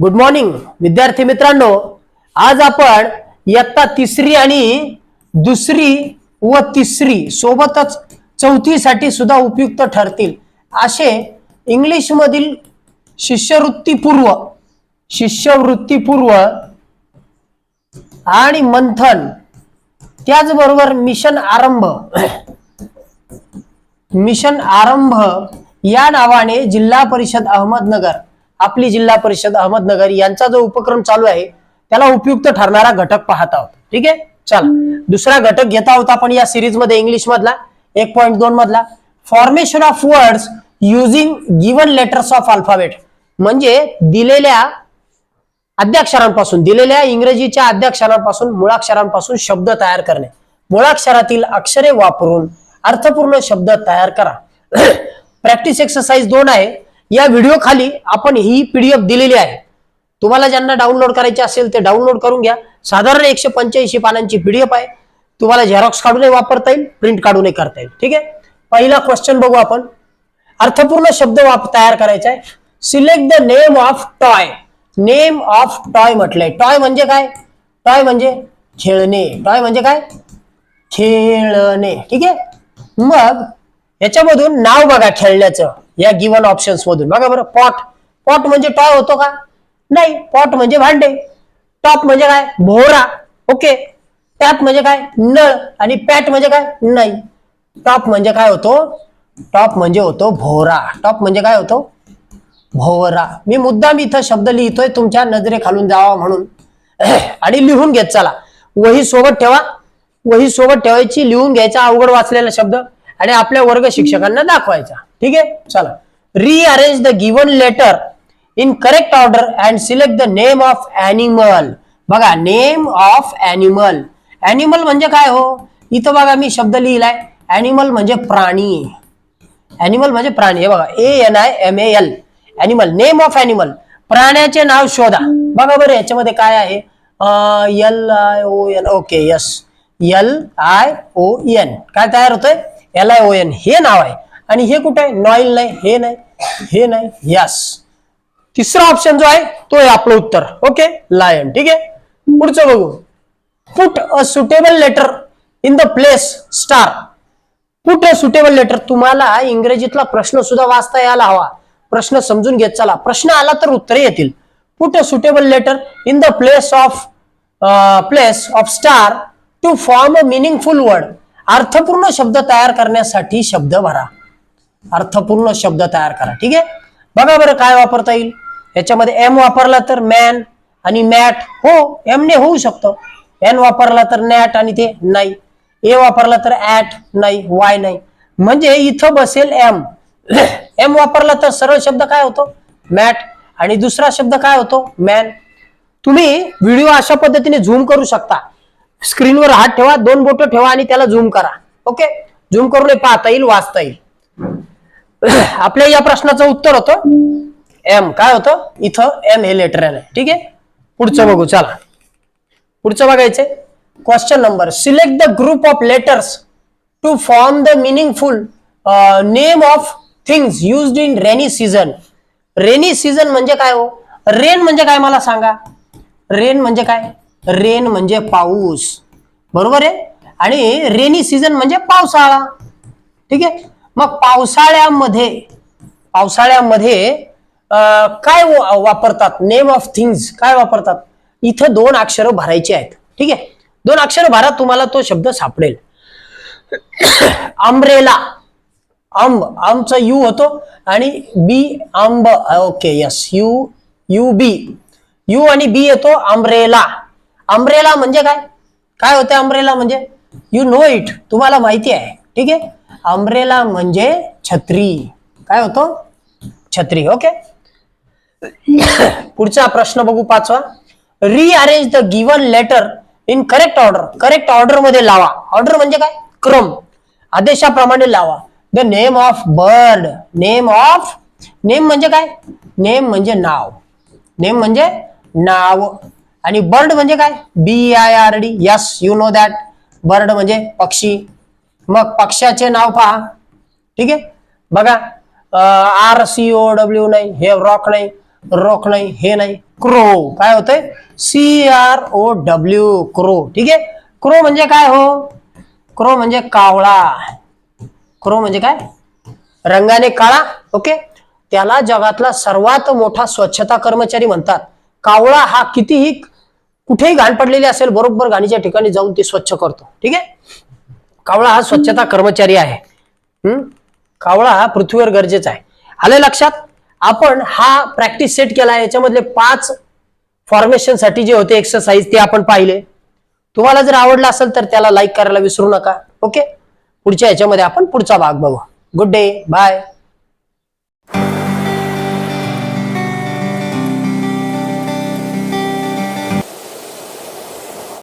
Good morning विद्यार्थी मित्रांनो. आज आपण इयत्ता तिसरी आणि दुसरी व तिसरी सोबतच चौथीसाठी सुद्धा उपयुक्त ठरतील. असे इंग्लिशमधील शिष्यवृत्तीपूर्व शिष्यवृत्तीपूर्व आणि मंथन. त्याचबरोबर मिशन आरंभ. मिशन आरंभ या नावाने जिल्हा परिषद अहमदनगर आपली जिल्हा परिषद अहमदनगर यांचा जो उपक्रम चालू आहे त्याला उपयुक्त ठरणारा घटक पाहत आहोत. ठीक आहे? चला. दुसरा घटक घेत आहोत आपण या सिरीजमध्ये इंग्लिश मधला एक पॉईंट दोन मधला. Formation of words using given letters of alphabet म्हणजे दिलेल्या अद्याक्षरांपासून दिलेल्या इंग्रजीच्या अद्याक्षरांपासून मुळाक्षरांपासून शब्द तयार करणे. मुळाक्षरातील अक्षरे वापरून अर्थपूर्ण शब्द तयार करा. प्रॅक्टिस एक्सरसाइज दोन आहे. या व्हिडिओ खाली आपण ही पीडीएफ दिलेली आहे. तुम्हाला ज्यांना डाउनलोड करायचे असेल ते डाउनलोड करून घ्या. साधारण एकशे पंच्याऐंशी पानांची पीडीएफ आहे. तुम्हाला झेरॉक्स काढूनही वापरता येईल प्रिंट काढूनही करता येईल. ठीक आहे? पहिला क्वेश्चन बघू आपण. अर्थपूर्ण शब्द वाप तयार करायचा आहे. Select the name of toy name of toy म्हटलंय. टॉय म्हणजे काय? टॉय म्हणजे खेळणे. टॉय म्हणजे काय? खेळणे. ठीक आहे? मग याच्यामधून नाव बघा खेळण्याचं. या गिवन ऑप्शन्स मधून. बघा बरं पॉट पॉट म्हणजे टॉय होतो का? नाही पॉट म्हणजे भांडे. टॉप म्हणजे काय? भोवरा ओके टॅप म्हणजे काय? नळ. आणि पॅट म्हणजे काय? नाही. टॉप म्हणजे काय होतो? टॉप म्हणजे होतो भोवरा. टॉप म्हणजे काय होतो? भोवरा. मी मुद्दाम इथं शब्द लिहितोय तुमच्या नजरे खालून जावा म्हणून. आणि लिहून घेत चला. वही सोबत ठेवा. वही सोबत ठेवायची लिहून घ्यायचा अवघड वाचलेला शब्द. आणि आपल्या वर्ग शिक्षकांना दाखवायचा. ठीक आहे? चला. Rearrange the given letter in correct order and select the name of animal बघा नेम ऑफ अॅनिमल अॅनिमल म्हणजे काय हो? इथं बघा मी शब्द लिहिलाय. अॅनिमल म्हणजे प्राणी. अॅनिमल म्हणजे प्राणी. हे बघा A N I M A L animal name of animal प्राण्याचे नाव शोधा. बघा बरं याच्यामध्ये काय आहे? L I O N okay yes L I O N काय तयार होतंय? एल आय ओ एन हे नाव आहे. आणि हे कुठे आहे? नॉईल नाही हे नाही हे नाही यस तिसरा ऑप्शन जो आहे तो आहे आपलं उत्तर. ओके लायन ठीक आहे? पुढचं बघू. Put a suitable letter in the place star put a suitable letter तुम्हाला इंग्रजीतला प्रश्न सुद्धा वाचता यायला हवा. प्रश्न समजून घेत चला. प्रश्न आला तर उत्तरे येतील. Put a suitable letter in the place of place of star to form a meaningful word अर्थपूर्ण शब्द तयार करण्यासाठी शब्द भरा. अर्थपूर्ण शब्द तयार करा. ठीक आहे? बघा बरं काय वापरता येईल. याच्यामध्ये एम वापरला तर मॅन आणि मॅट हो एम ने होऊ शकतं. एन वापरला तर नॅट आणि ते नाही. ए वापरला तर ऍट नाही वाय नाही. म्हणजे इथं बसेल एम एम वापरला तर सरळ शब्द काय होतो? मॅट आणि दुसरा शब्द काय होतो? मॅन तुम्ही व्हिडिओ अशा पद्धतीने झूम करू शकता. स्क्रीनवर हात ठेवा दोन बोट ठेवा आणि त्याला झूम करा. ओके झूम करून पाहता येईल वाचता येईल. आपल्या या प्रश्नाचं उत्तर होतं. एम काय होतं? इथं एम हे लेटर आहे. ठीक आहे? पुढचं बघू चला. पुढचं बघायचंय. Question number select the group of letters to form the meaningful name of things used in rainy season rainy season म्हणजे काय हो? रेन म्हणजे काय मला सांगा? रेन म्हणजे काय? रेन म्हणजे पाऊस. बरोबर आहे? आणि रेनी सीझन म्हणजे पावसाळा. ठीक आहे? मग पावसाळ्यामध्ये पावसाळ्यामध्ये काय वापरतात? नेम ऑफ थिंग्स काय वापरतात? इथं दोन अक्षरं भरायची आहेत. ठीक आहे? दोन अक्षरं भरा तुम्हाला तो शब्द सापडेल. आंब्रेला आंब आमचा यू होतो आणि बी आंब okay yes U U B. U आणि बी येतो आंब्रेला आंब्रेला म्हणजे काय? काय होते आंब्रेला म्हणजे? यू नो इट तुम्हाला माहिती आहे. ठीक आहे? अम्ब्रेला म्हणजे छत्री. काय होतो? छत्री ओके पुढचा प्रश्न बघू पाचवा. Rearrange the given letter in correct order correct ऑर्डरमध्ये लावा. ऑर्डर म्हणजे काय? क्रम. आदेशाप्रमाणे लावा. The name of bird name of name म्हणजे काय? नेम म्हणजे नाव. नेम म्हणजे नाव. आणि बर्ड म्हणजे काय? B I R D yes you know that bird म्हणजे पक्षी. मग पक्षाचे नाव पहा. ठीक आहे? बघा आर सी ओ डब्ल्यू नाही हे रॉक नाही रॉक नाही हे नाही क्रो काय होतंय? C R O W crow ठीक आहे? क्रो म्हणजे काय हो? क्रो म्हणजे कावळा. क्रो म्हणजे काय? रंगाने काळा. ओके? त्याला जगातला सर्वात मोठा स्वच्छता कर्मचारी म्हणतात. कावळा हा कितीही कुठेही घाण पडलेली असेल बरोबर घाणीच्या ठिकाणी जाऊन ते स्वच्छ करतो. ठीक आहे? कावळा हा स्वच्छता कर्मचारी आहे. हम्म? कावळा हा पृथ्वीवर गरजेचा आहे. आलं लक्षात? आपण हा प्रॅक्टिस सेट केला याच्यामधले पाच फॉर्मेशनसाठी जे होते एक्सरसाइज ते आपण पाहिले. तुम्हाला जर आवडला असेल तर त्याला लाईक करायला विसरू नका. ओके पुढच्या याच्यामध्ये आपण पुढचा भाग बघू. Good day bye